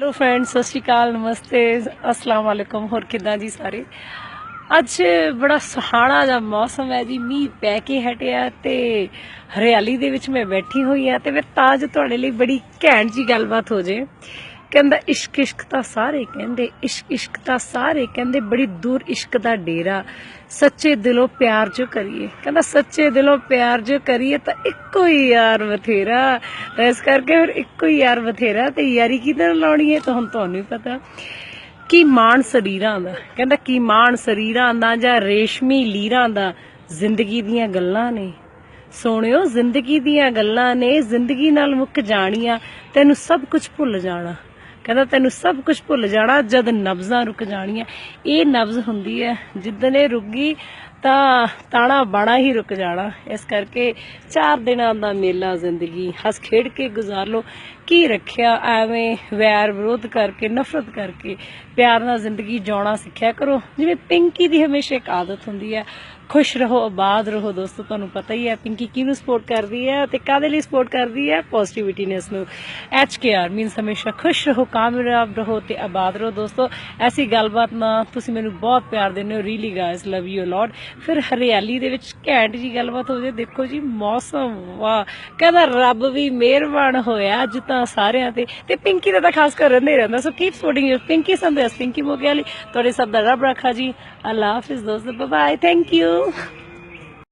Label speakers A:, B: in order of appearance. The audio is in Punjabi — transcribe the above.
A: ਹੈਲੋ ਫਰੈਂਡਸ ਸਤਿ ਸ਼੍ਰੀ ਅਕਾਲ, ਨਮਸਤੇ, ਅਸਲਾਮ ਵਾਲੇਕੁਮ ਹੋਰ ਕਿੱਦਾਂ ਜੀ ਸਾਰੇ? ਅੱਜ ਬੜਾ ਸੁਹਾਣਾ ਜਿਹਾ ਮੌਸਮ ਹੈ ਜੀ, ਮੀਂਹ ਪੈ ਕੇ ਹਟਿਆ ਤੇ ਹਰਿਆਲੀ ਦੇ ਵਿੱਚ ਮੈਂ ਬੈਠੀ ਹੋਈ ਆ ਤੇ ਮੈਂ ਤਾਂ ਜੋ ਤੁਹਾਡੇ ਲਈ ਬੜੀ ਘੈਂਟ ਜੀ ਗੱਲਬਾਤ ਹੋ ਜੇ। ਕਹਿੰਦਾ ਇਸ਼ਕ ਇਸ਼ਕ ਤਾਂ ਸਾਰੇ ਕਹਿੰਦੇ, ਇਸ਼ਕ ਇਸ਼ਕ ਤਾਂ ਸਾਰੇ ਕਹਿੰਦੇ, ਬੜੀ ਦੂਰ ਇਸ਼ਕ ਦਾ ਡੇਰਾ। ਸੱਚੇ ਦਿਲੋਂ ਪਿਆਰ ਜੋ ਕਰੀਏ। ਕਹਿੰਦਾ ਸੱਚੇ ਦਿਲੋਂ ਪਿਆਰ ਜੋ ਕਰੀਏ ਤਾਂ ਇੱਕੋ ਹੀ ਯਾਰ ਬਥੇਰਾ। ਤਾਂ ਇਸ ਕਰਕੇ ਫਿਰ ਇੱਕੋ ਹੀ ਯਾਰ ਬਥੇਰਾ ਤੇ ਯਾਰੀ ਕਿਹਦੇ ਲਾਉਣੀ ਹੈ ਤਾਂ ਹੁਣ ਤੁਹਾਨੂੰ ਹੀ ਪਤਾ। ਕੀ ਮਾਣ ਸਰੀਰਾਂ ਦਾ। ਕਹਿੰਦਾ ਕੀ ਮਾਣ ਸਰੀਰਾਂ ਦਾ ਜਾਂ ਰੇਸ਼ਮੀ ਲੀਰਾਂ ਦਾ। ਜ਼ਿੰਦਗੀ ਦੀਆਂ ਗੱਲਾਂ ਨੇ। ਸੋਹਣਿਓ, ਜ਼ਿੰਦਗੀ ਦੀਆਂ ਗੱਲਾਂ ਨੇ। ਜ਼ਿੰਦਗੀ ਨਾਲ ਮੁੱਕ ਜਾਣੀਆਂ। ਤੈਨੂੰ ਸਭ ਕੁਝ ਭੁੱਲ ਜਾਣਾ। ਕਹਿੰਦਾ, ਤੈਨੂੰ ਸਭ ਕੁਝ ਭੁੱਲ ਜਾਣਾ ਜਦ ਨਬਜ਼ਾਂ ਰੁਕ ਜਾਣੀਆਂ। ਇਹ ਨਬਜ਼ ਹੁੰਦੀ ਹੈ, ਜਿੱਦਣ ਇਹ ਰੁਕ ਗਈ ਤਾਂ ਤਾਣਾ ਬਾਣਾ ਹੀ ਰੁਕ ਜਾਣਾ। ਇਸ ਕਰਕੇ ਚਾਰ ਦਿਨਾਂ ਦਾ ਮੇਲਾ ਜ਼ਿੰਦਗੀ ਹੱਸ ਖੇਡ ਕੇ ਗੁਜ਼ਾਰ ਲਓ। ਕੀ ਰੱਖਿਆ, ਐਵੇਂ ਵੈਰ ਵਿਰੋਧ ਕਰਕੇ, ਨਫ਼ਰਤ ਕਰਕੇ ਪਿਆਰ ਨਾਲ ਜ਼ਿੰਦਗੀ ਜਿਉਣਾ ਸਿੱਖਿਆ ਕਰੋ। ਜਿਵੇਂ ਪਿੰਕੀ ਦੀ ਹਮੇਸ਼ਾ ਇੱਕ ਆਦਤ ਹੁੰਦੀ ਹੈ, ਖੁਸ਼ ਰਹੋ, ਆਬਾਦ ਰਹੋ ਦੋਸਤੋ, ਤੁਹਾਨੂੰ ਪਤਾ ਹੀ ਹੈ ਪਿੰਕੀ ਕਿਹਨੂੰ ਸਪੋਰਟ ਕਰਦੀ ਹੈ ਤੇ ਕਾਦੇ ਲਈ ਸਪੋਰਟ ਕਰਦੀ ਹੈ? ਪੋਜ਼ਿਟਿਵਿਟੀਨੈਸ ਨੂੰ। ਐਚ ਕੇ ਆਰ ਮੀਨਸ ਹਮੇਸ਼ਾ ਖੁਸ਼ ਰਹੋ, ਕਾਮਯਾਬ ਰਹੋ ਤੇ ਆਬਾਦ ਰਹੋ ਦੋਸਤੋ। ਐਸੀ ਗੱਲਬਾਤ ਨਾ, ਤੁਸੀਂ ਮੈਨੂੰ ਬਹੁਤ ਪਿਆਰ ਦਿੰਦੇ ਹੋ। Really guys love you lot ਫਿਰ ਹਰਿਆਲੀ ਦੇ ਵਿੱਚ ਘੈਂਟ ਜੀ ਗੱਲਬਾਤ ਹੋ ਜੇ, ਦੇਖੋ ਜੀ, ਮੌਸਮ, ਵਾਹ। ਕਹਿੰਦਾ ਰੱਬ ਵੀ ਮਿਹਰਬਾਨ ਹੋਇਆ, ਅੱਜ ਤਾਂ ਸਾਰਿਆਂ ਤੇ ਤੇ ਪਿੰਕੀ ਦਾ ਤਾਂ ਖਾਸ ਕਰ ਰਹਿੰਦਾ ਰਹਿੰਦਾ। So keep supporting your Pinky Sandes Pinky Mogiali ਤੁਹਾਡੇ ਸਭ ਦਾ ਰੱਬ ਰੱਖਾ ਜੀ। ਅੱਲਾ ਹਾਫਿਜ਼ ਦੋਸਤ ਬਾਏ ਥੈਂਕ ਯੂ